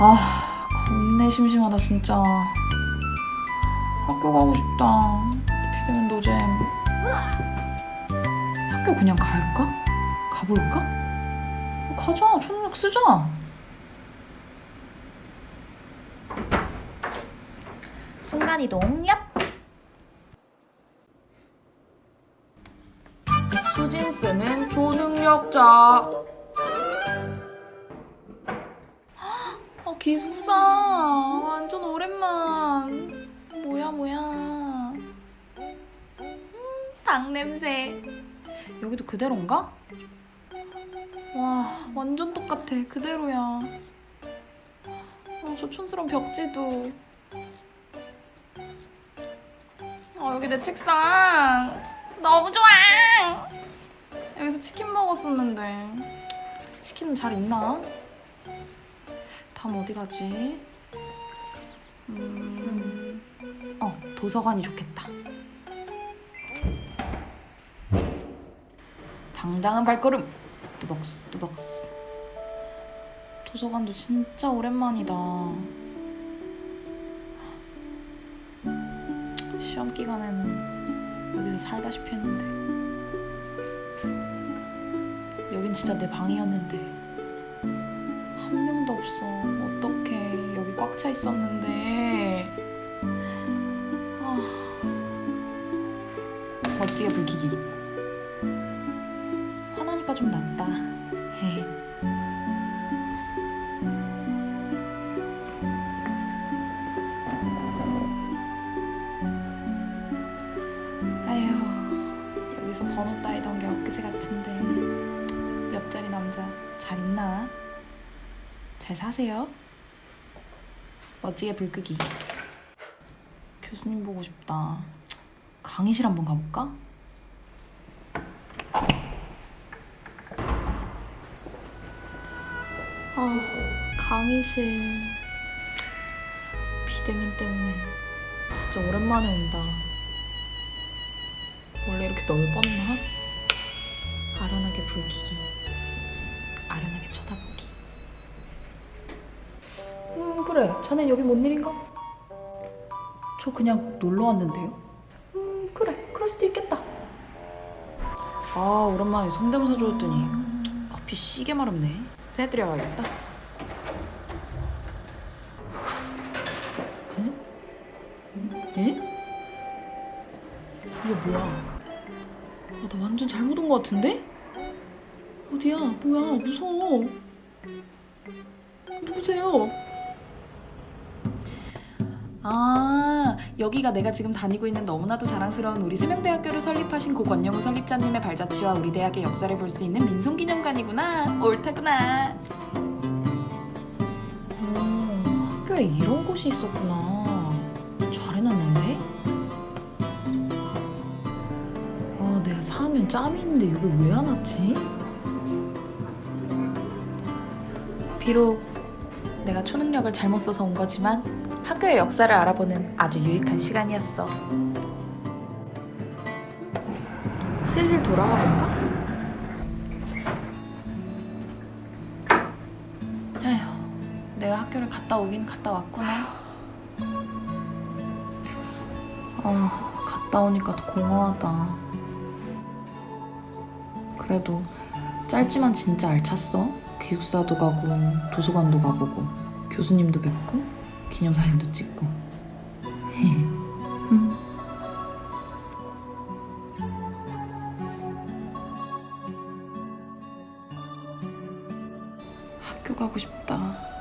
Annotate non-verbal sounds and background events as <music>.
아, 겁내 심심하다, 진짜. 학교 가고 싶다. 비대면 노잼. 학교 그냥 갈까? 가볼까? 가자, 초능력 쓰자. 순간이동, 얍! 수진 쓰는 초능력자. 기숙사. 완전 오랜만. 뭐야, 뭐야. 음, 닭 냄새. 여기도 그대로인가? 와, 완전 똑같아. 그대로야. 아, 저 촌스러운 벽지도. 아, 여기 내 책상. 너무 좋아! 여기서 치킨 먹었었는데. 치킨은 잘 있나? 다음 어디 가지? 음, 어, 도서관이 좋겠다. 당당한 발걸음. 뚜벅스, 뚜벅스. 도서관도 진짜 오랜만이다. 시험 기간에는 여기서 살다시피 했는데. 여긴 진짜 내 방이었는데. 한 명도 없어. 꽉 차 있었는데. 아. 멋지게 불키기. 화나니까 좀 낫다. 헤헤. 아휴, 여기서 번호 따이던 게 엊그제 같은데. 옆자리 남자 잘 있나? 잘 사세요. 멋지게 불 끄기. 교수님 보고 싶다. 강의실 한번 가볼까? 아, 강의실. 비대면 때문에 진짜 오랜만에 온다. 원래 이렇게 넓었나? 아련하게 불 켜기. 아련하게 쳐다보기. 음, 그래. 자넨 여기 뭔 일인가? 저 그냥 놀러 왔는데요. 음, 그래. 그럴 수도 있겠다. 아, 오랜만에 성대모사 주었더니 커피 시게 마렵네. 새들여 가야겠다. 에? 에? 이게 뭐야? 아, 나 완전 잘못 온 것 같은데? 어디야? 뭐야? 무서워. 누구세요? 아, 여기가 내가 지금 다니고 있는 너무나도 자랑스러운 우리 세명대학교를 설립하신 고 권영우 설립자님의 발자취와 우리 대학의 역사를 볼 수 있는 민속기념관이구나. 옳다구나. 어, 학교에 이런 곳이 있었구나. 잘 해놨는데? 아, 내가 4학년 짬이 있는데 여기 왜안 왔지? 비록 내가 초능력을 잘못 써서 온 거지만 학교의 역사를 알아보는 아주 유익한 시간이었어. 슬슬 돌아가 볼까? 아휴, 내가 학교를 갔다 오긴 갔다 왔구나. 아, 갔다 오니까 더 공허하다. 그래도 짧지만 진짜 알찼어. 기숙사도 가고 도서관도 가보고 교수님도 뵙고 기념사진도 찍고. <laughs> 음. 학교 가고 싶다.